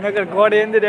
Nagar God એન્દ્ર